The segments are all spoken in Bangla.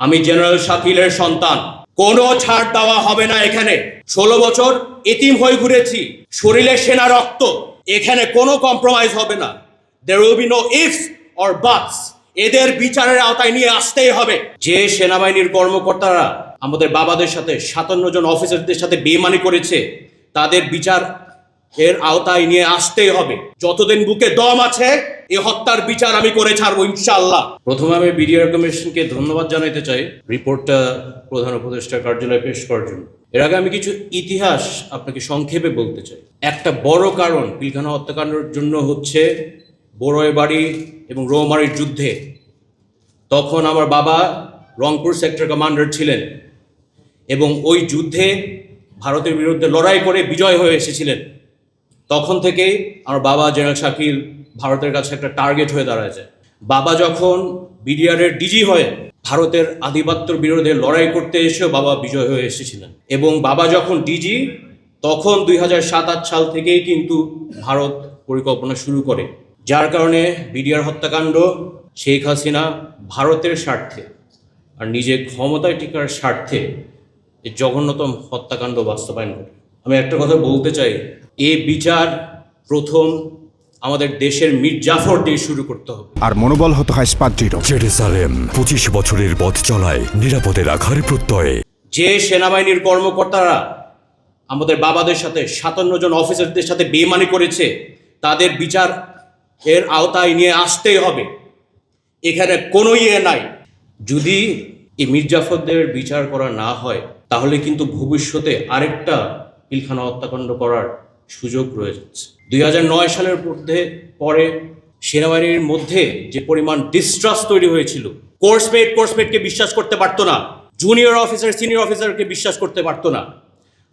আমি জেনারেল শাকিলের সন্তান। কোনো ছাড় দেওয়া হবে না এখানে। ষোলো বছর এতিম হয়ে ঘুরেছি। শরীরে সেনা রক্ত। এখানে কোনো কম্প্রোমাইজ হবে না। There will be no ifs or buts এদের বিচারের আওতায় নিয়ে আসতেই হবে। যে সেনাবাহিনীর কর্মকর্তারা আমাদের বাবাদের সাথে সাতান্ন জন অফিসারদের সাথে বেমানি করেছে, তাদের বিচার এর আওতায় নিয়ে আসতেই হবে। যতদিন বুকে দম আছে, এ হত্যার বিচার আমি করে ছাড়বো ইনশাআল্লাহ। প্রথমে আমি বিডিআর কমিশনকে ধন্যবাদ জানাতে চাই, রিপোর্টটা প্রধান উপদেষ্টা কার্যালয়ে পেশ করার জন্য। এর আগে আমি কিছু ইতিহাস আপনাকে সংক্ষেপে বলতে চাই। একটা বড় কারণ পিলখানা হত্যাকাণ্ডের জন্য হচ্ছে বড়ই বাড়ি এবং রৌমারির যুদ্ধে। তখন আমার বাবা রংপুর সেক্টর কমান্ডার ছিলেন এবং ওই যুদ্ধে ভারতের বিরুদ্ধে লড়াই করে বিজয় হয়ে এসেছিলেন। তখন থেকেই আমার বাবা জেনারেল শাকিল ভারতের কাছে একটা টার্গেট হয়ে দাঁড়ায় বাবা যখন বিডিআরের ডিজি হয়ে ভারতের আধিপত্যর বিরুদ্ধে লড়াই করতে এসেও বাবা বিজয় হয়ে এসেছিলেন। এবং বাবা যখন ডিজি তখন দুই হাজার সাত আট সাল থেকেই কিন্তু ভারত পরিকল্পনা শুরু করে। যার কারণে বিডিআর হত্যাকাণ্ড শেখ হাসিনা ভারতের স্বার্থে আর নিজে ক্ষমতায় টিকার স্বার্থে জঘন্যতম হত্যাকাণ্ড বাস্তবায়ন করে। আমি একটা কথা বলতে চাই। এ বিচার প্রথম আমাদের দেশের মীর জাফর দিয়ে শুরু করতে হবে। আর মনোবল হতে হয় দৃঢ় জেরুসালেম পঁচিশ বছরের পথ চলায় নিরাপদে রাখার প্রত্যয়ে। যে সেনাবাহিনীর কর্মকর্তারা আমাদের বাবাদের সাথে সাতান্ন জন অফিসারদের সাথে বেমানি করেছে তাদের বিচার এর আওতায় নিয়ে আসতেই হবে। এখানে কোনো ইয়ে নাই। যদি এই মির্জাফরদের বিচার করা না হয় তাহলে কিন্তু ভবিষ্যতে আরেকটা পিলখানা হত্যাকাণ্ড করার সুযোগ রয়ে যাচ্ছে দুই সালের মধ্যে পরে সেনাবাহিনীর মধ্যে যে পরিমাণ ডিস্ট্রাস্ট তৈরি হয়েছিল কোর্সমেট কোর্সমেটকে বিশ্বাস করতে পারতো না জুনিয়র অফিসার সিনিয়র অফিসারকে বিশ্বাস করতে পারতো না।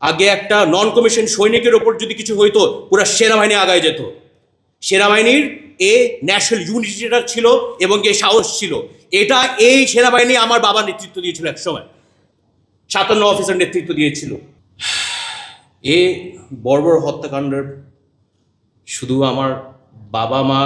আগে একটা নন কমিশন সৈনিকের ওপর যদি কিছু হইতো, পুরো সেনাবাহিনী আগায় যেত। সেনাবাহিনীর এ ন্যাশনাল ইউনিটিটা ছিল এবং এ সাহস ছিল। এটা এই সেনাবাহিনী আমার বাবা নেতৃত্ব দিয়েছিল এক সময় সাতান্ন অফিসার নেতৃত্ব দিয়েছিল। এ বর্বর হত্যাকাণ্ডের শুধু আমার বাবা মা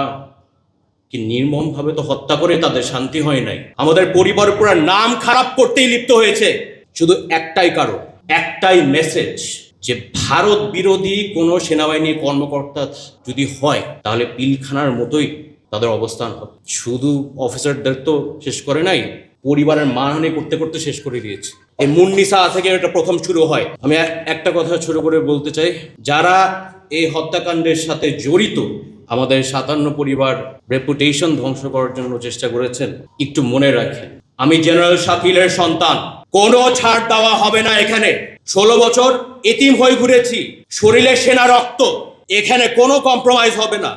কি নির্মমভাবে তো হত্যা করে তাদের শান্তি হয় নাই? আমাদের পরিবার পুরো নাম খারাপ করতেই লিপ্ত হয়েছে। শুধু একটাই কারণ, একটাই মেসেজ যে ভারত বিরোধী কোনো সেনাবাহিনীর কর্মকর্তা যদি হয়, তাহলে পিলখানার মতোই তাদের অবস্থান হবে। শুধু অফিসারদের তো শেষ করে নাই, পরিবারের মানহানি করতে করতে শেষ করে দিয়েছে। এই মুন্নিসা থেকে এটা প্রথম শুরু হয়। আমি এক- একটা কথা শুরু করে বলতে চাই, যারা এই হত্যাকাণ্ডের সাথে জড়িত, আমাদের সাতান্ন পরিবার রেপুটেশন ধ্বংস করার জন্য চেষ্টা করেছেন, একটু মনে রাখেন। আমি জেনারেল শাকিলের সন্তান, কোনো ছাড় দেওয়া হবে না এখানে। ষোলো বছর এতিম হয়ে ঘুরেছি, শরীরে সেনা রক্ত, এখানে কোনো কম্প্রোমাইজ হবে না।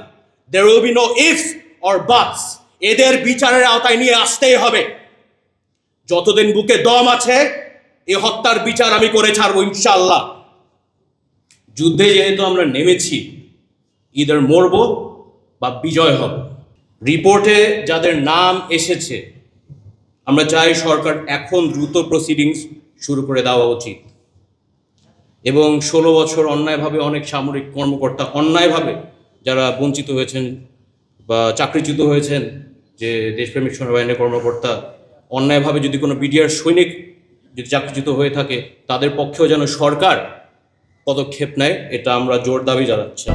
There will be no ifs or buts এদের বিচারের আওতায় নিয়ে আসতেই হবে। যতদিন বুকে দম আছে এই হত্যার বিচার আমি করে ছাড়বো ইনশাল্লাহ যুদ্ধে যেহেতু আমরা নেমেছি ইদার মরবো বা বিজয় হবে। রিপোর্টে যাদের নাম এসেছে, আমরা চাই সরকার এখন দ্রুত প্রসিডিংস শুরু করে দেওয়া উচিত। এবং ষোলো বছর অন্যায়ভাবে অনেক সামরিক কর্মকর্তা অন্যায়ভাবে যারা বঞ্চিত হয়েছেন বা চাকরিচ্যুত হয়েছেন, যে দেশপ্রেমিক সেনাবাহিনীর কর্মকর্তা, অন্যায়ভাবে যদি কোনো বিডিআর সৈনিক চাকরিচ্যুত হয়ে থাকে তাদের পক্ষেও যেন সরকার পদক্ষেপ নেয় এটা আমরা জোর দাবি জানাচ্ছি।